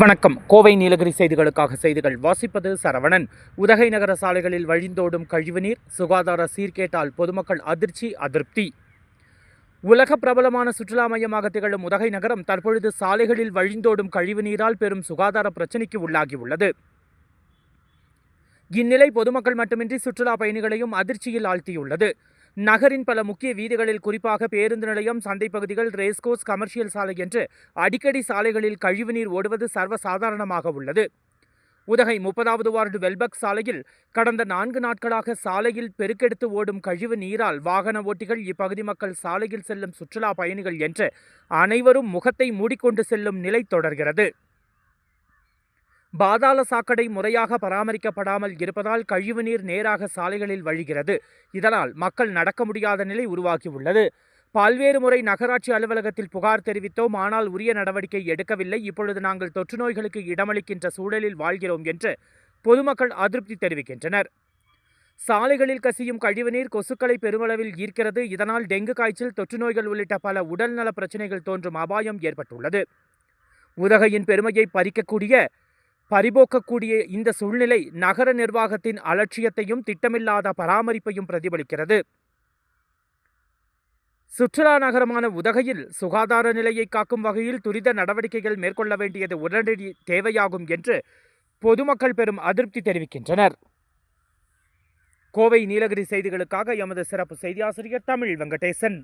வணக்கம். கோவை நீலகிரி செய்திகளுக்காக செய்திகள் வாசிப்பது சரவணன். உதகை நகர சாலைகளில் வழிந்தோடும் கழிவுநீர் சுகாதார சீர்கேட்டால் பொதுமக்கள் அதிர்ச்சி அதிருப்தி. உலக பிரபலமான சுற்றுலா மையமாக திகழும் உதகை நகரம் தற்பொழுது சாலைகளில் வழிந்தோடும் கழிவுநீரால் பெரும் சுகாதார பிரச்சினைக்கு உள்ளாகியுள்ளது. இந்நிலை பொதுமக்கள் மட்டுமின்றி சுற்றுலா பயணிகளையும் அதிர்ச்சியில் ஆழ்த்தியுள்ளது. நகரின் பல முக்கிய வீதிகளில் குறிப்பாக பேருந்து நிலையம் சந்தை பகுதிகள் ரேஸ்கோஸ் கமர்ஷியல் சாலை என்று அடிக்கடி சாலைகளில் கழிவுநீர் ஓடுவது சர்வசாதாரணமாக உள்ளது. உதகை முப்பதாவது வார்டு வெல்பக் சாலையில் கடந்த நான்கு நாட்களாக சாலையில் பெருக்கெடுத்து ஓடும் கழிவு நீரால் வாகன ஓட்டிகள் இப்பகுதி மக்கள் சாலையில் செல்லும் சுற்றுலா பயணிகள் என்று அனைவரும் முகத்தை மூடிக்கொண்டு செல்லும் நிலை தொடர்கிறது. பாதாள சாக்கடை முறையாக பராமரிக்கப்படாமல் இருப்பதால் கழிவுநீர் நேராக சாலைகளில் வழிகிறது. இதனால் மக்கள் நடக்க முடியாத நிலை உருவாகியுள்ளது. பல்வேறு முறை நகராட்சி அலுவலகத்தில் புகார் தெரிவித்தோம். ஆனால் உரிய நடவடிக்கை எடுக்கவில்லை. இப்பொழுது நாங்கள் தொற்று நோய்களுக்கு இடமளிக்கின்ற சூழலில் வாழ்கிறோம் என்று பொதுமக்கள் அதிருப்தி தெரிவிக்கின்றனர். சாலைகளில் கசியும் கழிவுநீர் கொசுக்களை பெருமளவில் ஈர்க்கிறது. இதனால் டெங்கு காய்ச்சல் தொற்று நோய்கள் உள்ளிட்ட பல உடல்நல பிரச்சினைகள் தோன்றும் அபாயம் ஏற்பட்டுள்ளது. உதகையின் பெருமையை பறிக்கக்கூடிய பறிபோக்கக்கூடிய இந்த சூழ்நிலை நகர நிர்வாகத்தின் அலட்சியத்தையும் திட்டமில்லாத பராமரிப்பையும் பிரதிபலிக்கிறது. சுற்றுலா நகரமான உதகையில் சுகாதார நிலையை காக்கும் வகையில் துரித நடவடிக்கைகள் மேற்கொள்ள வேண்டியது உடனடி தேவையாகும் என்று பொதுமக்கள் பெரும் அதிருப்தி தெரிவிக்கின்றனர். கோவை நீலகிரி செய்திகளுக்காக எமது சிறப்பு செய்தியாசிரியர் தமிழ் வெங்கடேசன்.